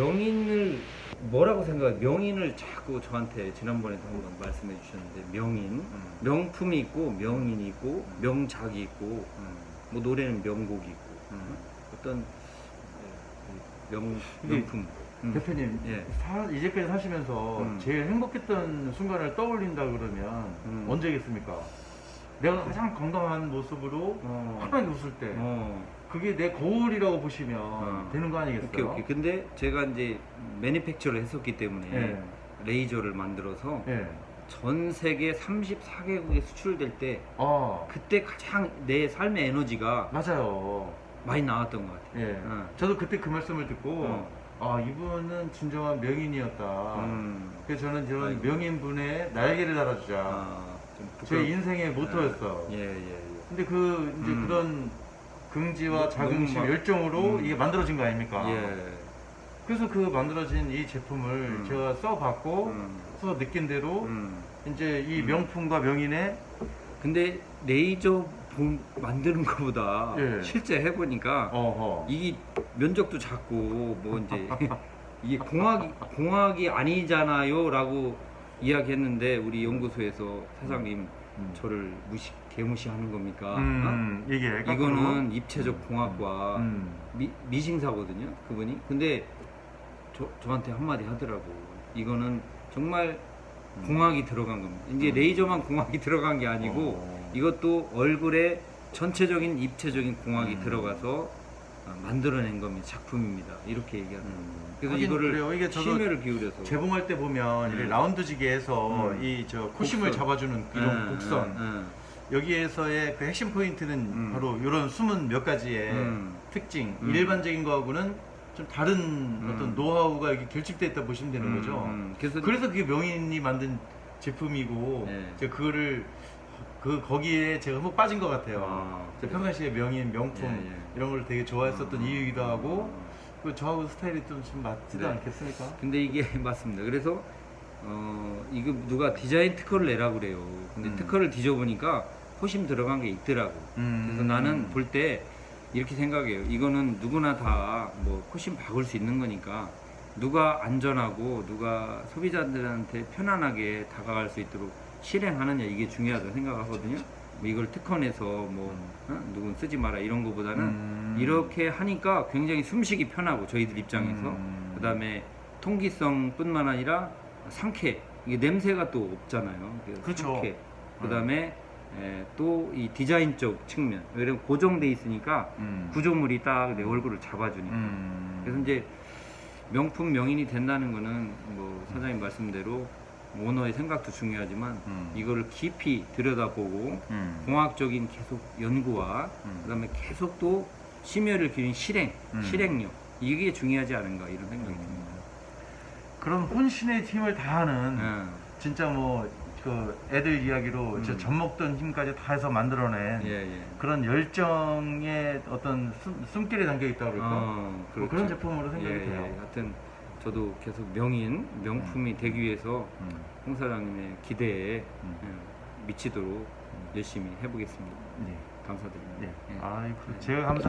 명인을 뭐라고 생각해? 명인을 자꾸 저한테 지난번에도 한번 말씀해 주셨는데 명인, 음. 명품이 있고 명인이 있고 명작이 있고 음. 뭐 노래는 명곡이 있고 음. 어떤 예, 명 명품. 음. 대표님 예. 사- 이제까지 사시면서 음. 제일 행복했던 순간을 떠올린다 그러면 음. 언제겠습니까? 내가 가장 건강한 모습으로 어. 환하게 웃을 때 어. 그게 내 거울이라고 보시면 어. 되는 거 아니겠어요? 오케이 오케이. 근데 제가 이제 매니팩처를 했었기 때문에 예. 레이저를 만들어서 예. 전 세계 34개국에 수출될 때 아 그때 가장 내 삶의 에너지가 맞아요. 많이 나왔던 것 같아요. 예. 어. 저도 그때 그 말씀을 듣고 어. 아 이분은 진정한 명인이었다. 음. 그래서 저는 저런 아이고. 명인분의 날개를 달아주자. 아, 좀제 부끄럽- 인생의 모토였어. 예, 예, 예. 근데 그 이제 음. 그런 긍지와 너- 자긍심, 너무 막- 열정으로 음. 이게 만들어진 거 아닙니까? 예. 그래서 그 만들어진 이 제품을 음. 제가 써봤고 음. 써서 느낀 대로 음. 이제 이 음. 명품과 명인의 근데 레이저 본- 만드는 것보다 예. 실제 해보니까 어허. 이 면적도 작고 뭐 이제 이게 공학이 공학이 아니잖아요라고 이야기했는데 우리 연구소에서 사장님 음. 저를 무시 개무시하는 겁니까? 음, 이게 어? 이거는 입체적 공학과 음. 미, 미싱사거든요 그분이 근데 저, 저한테 한마디 하더라고 이거는 정말 공학이 들어간 겁니다 이제 음. 레이저만 공학이 들어간 게 아니고 어. 이것도 얼굴에 전체적인 입체적인 공학이 음. 들어가서 아, 만들어낸 겁니다 작품입니다 이렇게 얘기하더라고요 음. 그래서 하긴 이거를 그래요. 이게 저도 심혈을 기울여서 재봉할 때 보면 음. 라운드지게에서 음. 이저 코심을 곡선. 잡아주는 이런 응, 곡선 응, 여기에서의 그 핵심 포인트는 음. 바로 이런 숨은 몇 가지의 응. 특징 음. 일반적인 거하고는 좀 다른 음. 어떤 노하우가 이렇게 결집돼 있다 보시면 되는 음, 거죠. 음. 그래서 그래서 그게 명인이 만든 제품이고 네. 제가 그거를 그 거기에 제가 흠뻑 빠진 것 같아요. 아, 제가 평상시에 명인, 명품 예, 예. 이런 걸 되게 좋아했었던 음. 이유이기도 하고 그 저하고 스타일이 좀, 좀 맞지도 네. 않겠습니까? 근데 이게 맞습니다. 그래서 어 이거 누가 디자인 특허를 내라 그래요. 근데 음. 특허를 뒤져보니까 호심 들어간 게 있더라고. 그래서 음. 나는 볼 때 이렇게 생각해요. 이거는 누구나 다 뭐 호심 박을 수 있는 거니까 누가 안전하고 누가 소비자들한테 편안하게 다가갈 수 있도록 실행하느냐 이게 중요하다고 생각하거든요. 뭐 이걸 특허내서 뭐 어? 누군 쓰지 마라 이런 거보다는 음. 이렇게 하니까 굉장히 숨쉬기 편하고 저희들 입장에서 음. 그다음에 통기성뿐만 아니라 상쾌 이게 냄새가 또 없잖아요. 그렇죠. 상쾌. 그다음에 또 이 디자인적 측면 왜냐면 고정돼 있으니까 음. 구조물이 딱 내 얼굴을 잡아주니까 음. 그래서 이제 명품 명인이 된다는 거는 뭐 사장님 말씀대로 오너의 생각도 중요하지만 음. 이거를 깊이 들여다보고 음. 공학적인 계속 연구와 음. 그다음에 계속 또 심혈을 기울인 실행, 음. 실행력 이게 중요하지 않은가 이런 생각이 듭니다. 음. 그런 혼신의 힘을 다하는 예. 진짜 뭐 그 애들 이야기로 음. 저 젖먹던 힘까지 다 해서 만들어낸 예, 예. 그런 열정의 어떤 숨, 숨결이 담겨 있다고 그럴까? 어, 뭐 그렇죠. 그런 제품으로 생각이 예, 돼요. 예. 하여튼 저도 계속 명인, 명품이 되기 위해서 음. 홍 사장님의 기대에 음. 예, 미치도록 열심히 해보겠습니다. 네. 감사드립니다. 네. 예. 아이고, 제가 감사.